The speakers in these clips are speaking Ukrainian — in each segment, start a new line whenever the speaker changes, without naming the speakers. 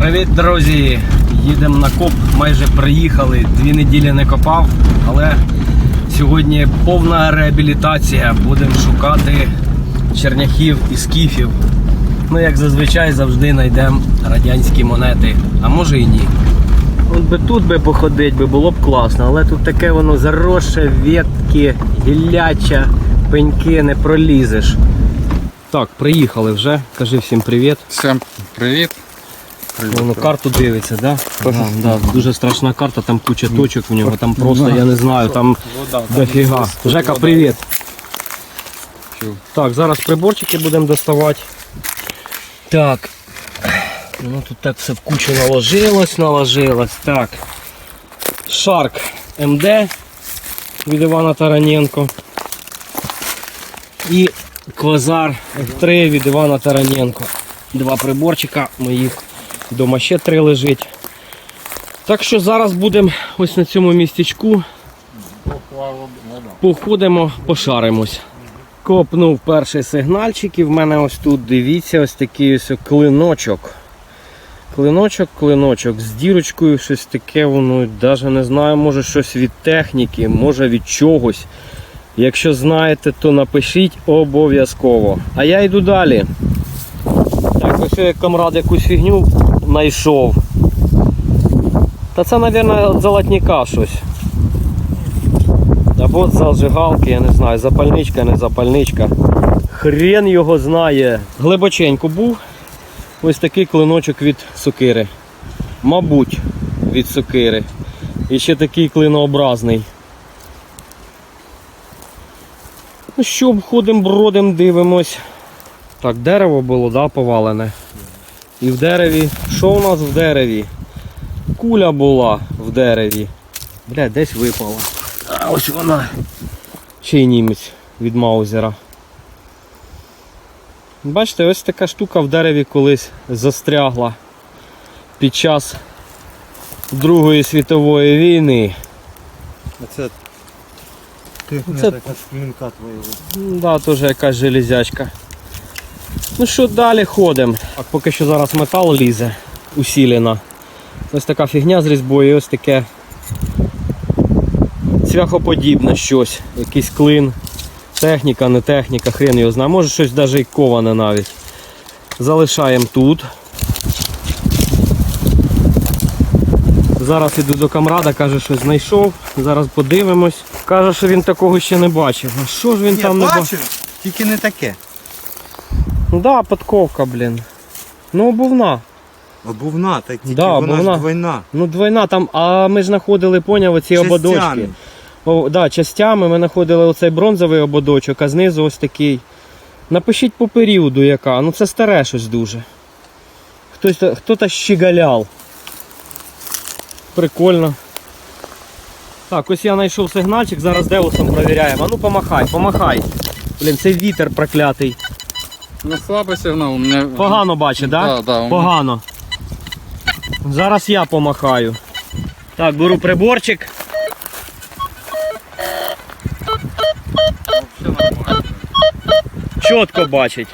Привіт, друзі! Їдемо на коп, майже приїхали, дві неділі не копав, але сьогодні повна реабілітація. Будемо шукати черняхів і скіфів. Ну, як зазвичай, завжди знайдемо радянські монети, а може і ні. От би тут би походить, би було б класно, але тут таке воно заросше, ветки, гілляча, пеньки не пролізеш. Так, приїхали вже. Кажи всім привіт.
Всім привіт.
Воно карту дивиться, да? Да, да, дуже страшна карта, там куча точок в нього, там просто, я не знаю, там дофіга. Жека, привіт. Так, зараз приборчики будемо доставати. Так. Ну тут так все в кучу наложилось, наложилось. Так. Шарк МД від Івана Тараненко. І Квазар F3 від Івана Тараненко. Два приборчика моїх. Дома ще три лежить. Так що зараз будемо ось на цьому містечку. Походимо, пошаримось. Копнув перший сигнальчик і в мене ось тут, дивіться, ось такий ось клиночок. Клиночок, клиночок з дірочкою, щось таке, воно навіть не знаю, може щось від техніки, може від чогось. Якщо знаєте, то напишіть обов'язково. А я йду далі. Так, ось я камрад якусь фігню знайшов. Та це, мабуть, золотника щось. Або зажигалки, я не знаю, запальничка, не запальничка. Хрен його знає. Глибоченько був. Ось такий клиночок від сокири. Мабуть, від сокири. І ще такий клинообразний. Ну що, ходимо, бродимо, дивимось. Так, дерево було, да, повалене. І в дереві. Що у нас в дереві? Куля була в дереві. Бля, десь випала. А ось вона. Ще й німець від Маузера. Бачите, ось така штука в дереві колись застрягла під час Другої світової війни.
Це ти
Це-
така.
Ну, Да, теж якась железячка. Ну що, далі ходимо. Так, поки що зараз метал лізе, усілена. Ось така фігня з різьбою, ось таке цвяхоподібне щось, якийсь клин. Техніка, не техніка, хрен його знає. Може щось навіть і коване навіть. Залишаємо тут. Зараз іду до камрада, каже, що знайшов. Зараз подивимось. Каже, що він такого ще не бачив. А що ж він
Ні,
там не бачив?
бачив, тільки не таке.
Ну да, подковка, блін. Ну обувна.
Обувна, так тільки
Да,
вона
обувна.
ж двойна.
Ну двойна там, а ми ж знаходили, поняв, оці ободочки. О, да, частями ми знаходили оцей бронзовий ободочок, а знизу ось такий. Напишіть по періоду яка. Ну це старе щось дуже. Хтось та- хто-то щегаляв. Прикольно. Так, ось я знайшов сигнальчик, зараз деусом провіряємо. А ну помахай, помахай. Блін, це вітер проклятий.
Ну слабий сигнал. Мене...
Погано бачить, так?
Да, да, мене-
Погано. Зараз я помахаю. Так, беру приборчик. Чітко бачить.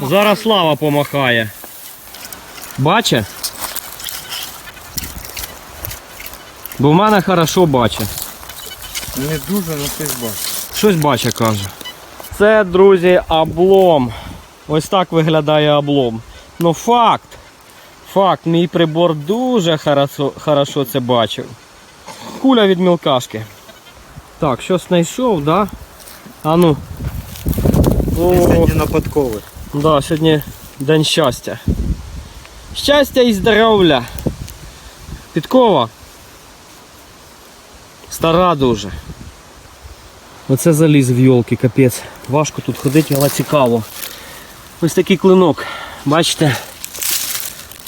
Ну.
Зараз слава помахає. Бачить? Бо в мене хорошо бачить.
Не дуже, але ж бачиш.
Щось бачить, каже. Це, друзі, облом. Ось так виглядає облом. Ну факт. Факт, мій прибор дуже хорошо, хорошо це бачив. Куля від мілкашки. Так, щось знайшов, да? А ну. О,
сьогодні на подкови.
да, сьогодні день щастя. Щастя і здоров'я. Підкова. Стара дуже. Оце заліз в йолки, капець. Важко тут ходити, але цікаво. Ось такий клинок, бачите?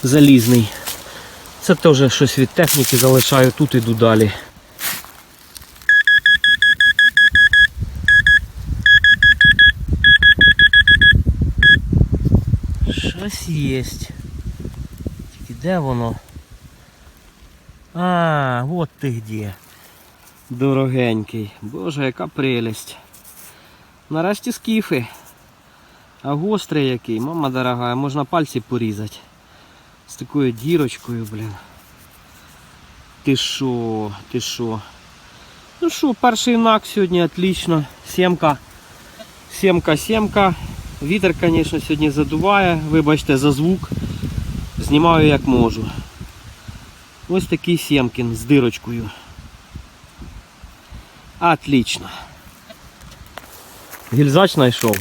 Залізний. Це теж щось від техніки залишаю, тут іду далі. Щось є. Тільки де воно? А, от ти де. Дорогенький. Боже, яка прелість. Нарешті скіфи. А гострий який, мама дорога, можна пальці порізати. З такою дірочкою, блін. Ти шо, ти шо. Ну що, перший нак сьогодні отлично. Сімка. Сімка, сімка. Вітер, звісно, сьогодні задуває. Вибачте за звук. Знімаю як можу. Ось такий сімкін з дирочкою. Отлично. Гільзач знайшов.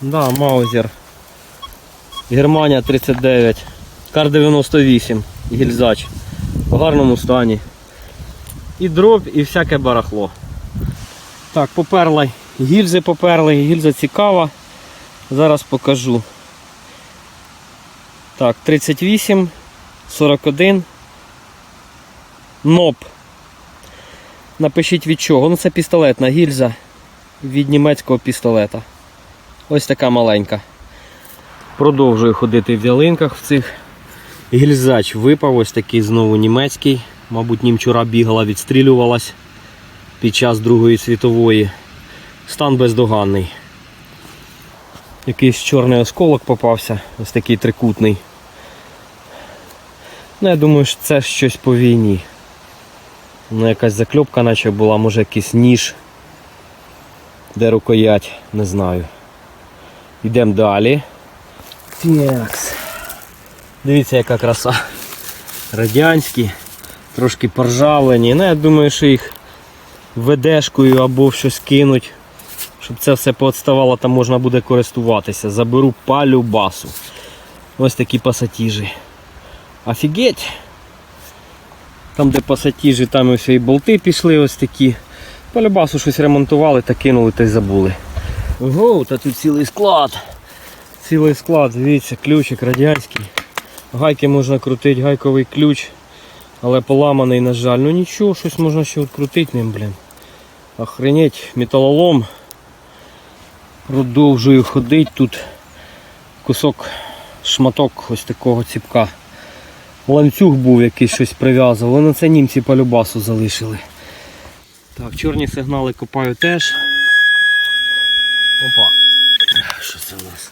Да, Маузер. Германія 39. Кар 98. Гільзач. В гарному стані. І дроб, і всяке барахло. Так, поперли. Гільзи поперли, гільза цікава. Зараз покажу. Так, 38, 41. НОП. Напишіть від чого. Ну це пістолетна гільза від німецького пістолета. Ось така маленька. Продовжую ходити в ялинках в цих. Гільзач випав, ось такий знову німецький. Мабуть, німчура бігала, відстрілювалась під час Другої світової. Стан бездоганний. Якийсь чорний осколок попався, ось такий трикутний. Ну, я думаю, що це щось по війні. Ну, якась закльопка наче була, може якийсь ніж. Де рукоять, не знаю. Йдемо далі. Такс. Дивіться, яка краса. Радянські, трошки поржавлені. Ну, я думаю, що їх ведешкою або щось кинуть. Щоб це все поотставало, там можна буде користуватися. Заберу палюбасу. Ось такі пасатіжі. Офігеть! Там, де пасатіжі, там все і болти пішли ось такі. Полюбасу щось ремонтували та кинули та й забули. Ого, та тут цілий склад. Цілий склад, дивіться, ключик радянський. Гайки можна крутити, гайковий ключ. Але поламаний, на жаль. Ну нічого, щось можна ще відкрутити ним, блін. Охренеть, металолом. Продовжую ходити тут. Кусок, шматок ось такого ціпка. Ланцюг був якийсь щось прив'язував, але це німці по любасу залишили. Так, чорні сигнали копаю теж. Опа. Що це у нас?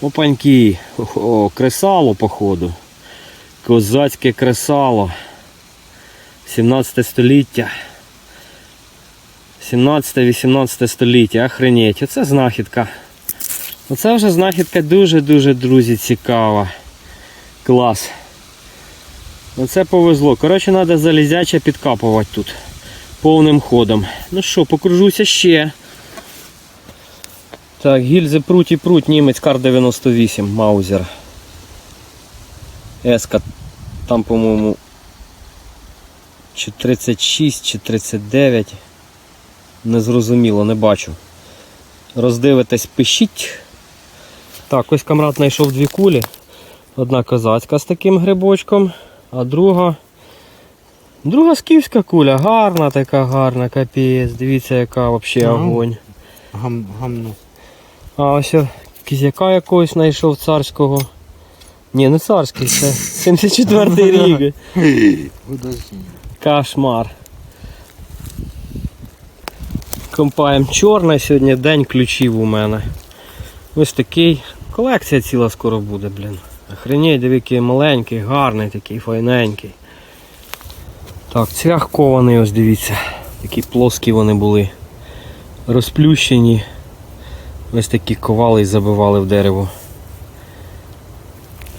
Опаньки. О, кресало, походу. Козацьке кресало. 17 століття. 17-18 століття. Охренеть. Оце знахідка. Оце вже знахідка дуже-дуже, друзі, цікава. Клас. Оце повезло. Коротше, треба залізяче підкапувати тут. Повним ходом. Ну що, покружуся ще. Так, гільзи пруть і пруть, німець Кар 98, Маузер. Еска там, по-моєму, чи 36, чи 39. Незрозуміло, не бачу. Роздивитесь, пишіть. Так, ось камрад знайшов дві кулі. Одна козацька з таким грибочком, а друга. Друга скіфська куля, гарна така гарна, капець. Дивіться, яка взагалі
Ну.
огонь.
Гам, гамно.
А ось кізяка якогось знайшов царського. Ні, не царський, це 74-й рік. Кошмар. Компаєм чорний сьогодні день ключів у мене. Ось такий. Колекція ціла скоро буде, блін. Охренеть, диви, який маленький, гарний такий, файненький. Так, цвях кований, ось дивіться. Такі плоскі вони були. Розплющені. Ось такі ковали і забивали в дерево.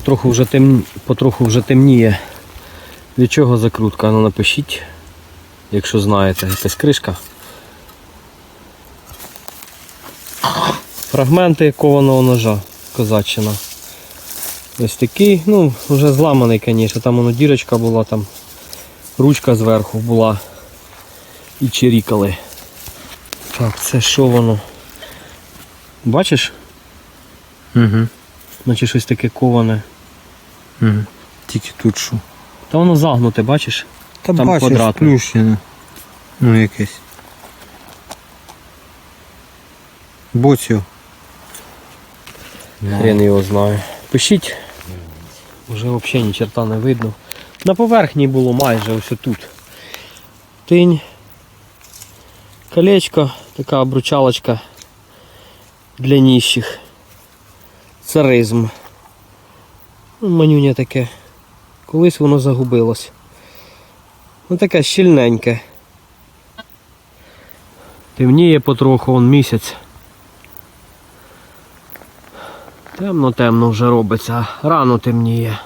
Трохи вже тем... Потроху вже темніє. Від чого закрутка? Ну напишіть, якщо знаєте, якась кришка. Фрагменти кованого ножа козаччина. Ось такий, ну, вже зламаний, звісно, там воно дірочка була, там ручка зверху була. І чирікали. Так, це що воно? Бачиш?
Угу.
Наче щось таке коване.
угу. Тільки тут що.
Та воно загнуте, бачиш?
Та
Там
бачиш,
квадратне.
сплющене. Ну якесь. Боцю.
Хрен його знає. Пишіть. Вже взагалі ні черта не видно. На поверхні було майже ось тут. Тинь. Колечко Така обручалочка для ніщих. Царизм. Ну, Манюня таке. Колись воно загубилось. Ну таке щільненьке. Темніє потроху, он місяць. Темно-темно вже робиться, рано темніє.